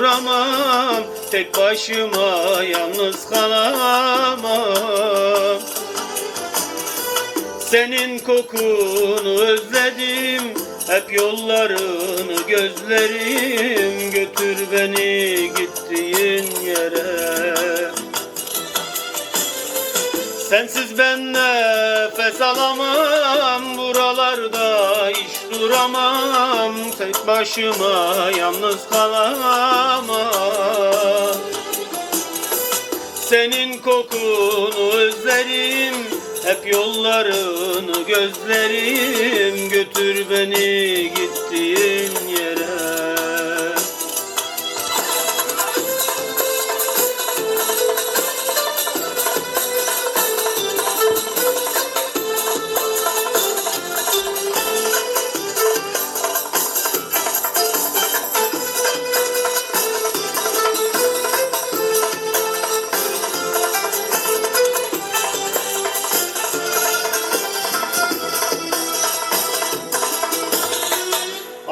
duramam Tek başıma yalnız kalamam. Senin kokunu özledim Hep yollarını gözlerim Götür beni gittiğin yere. Sensiz ben nefes alamam Buralarda duramam Tek başıma yalnız kalamam. Senin kokunu özlerim Hep yollarını gözlerim. Götür beni gittiğin yere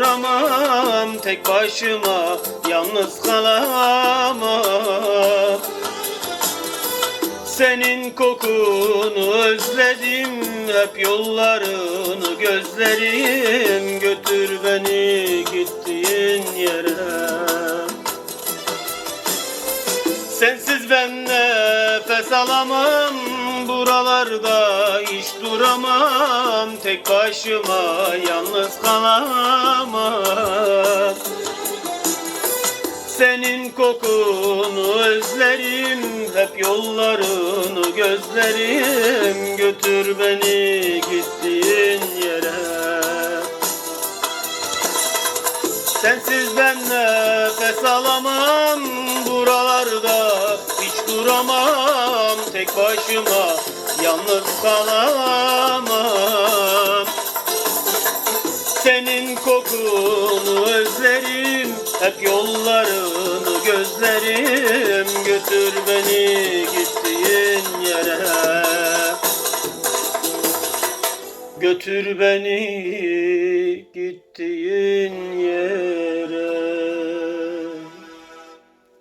duramam Tek başıma yalnız kalamam. Senin kokunu özledim Hep yollarını gözlerim Götür beni gittiğin yere. Sensiz ben nefes alamam Buralarda hiç duramam. Tek başıma yalnız kalamam. Senin kokunu özlerim Hep yollarını gözlerim. Götür beni gittiğin yere. Sensiz ben nefes alamam başıma yalnız kalamam. Senin kokunu özlerim Hep yollarını gözlerim. Götür beni gittiğin yere. Götür beni gittiğin yere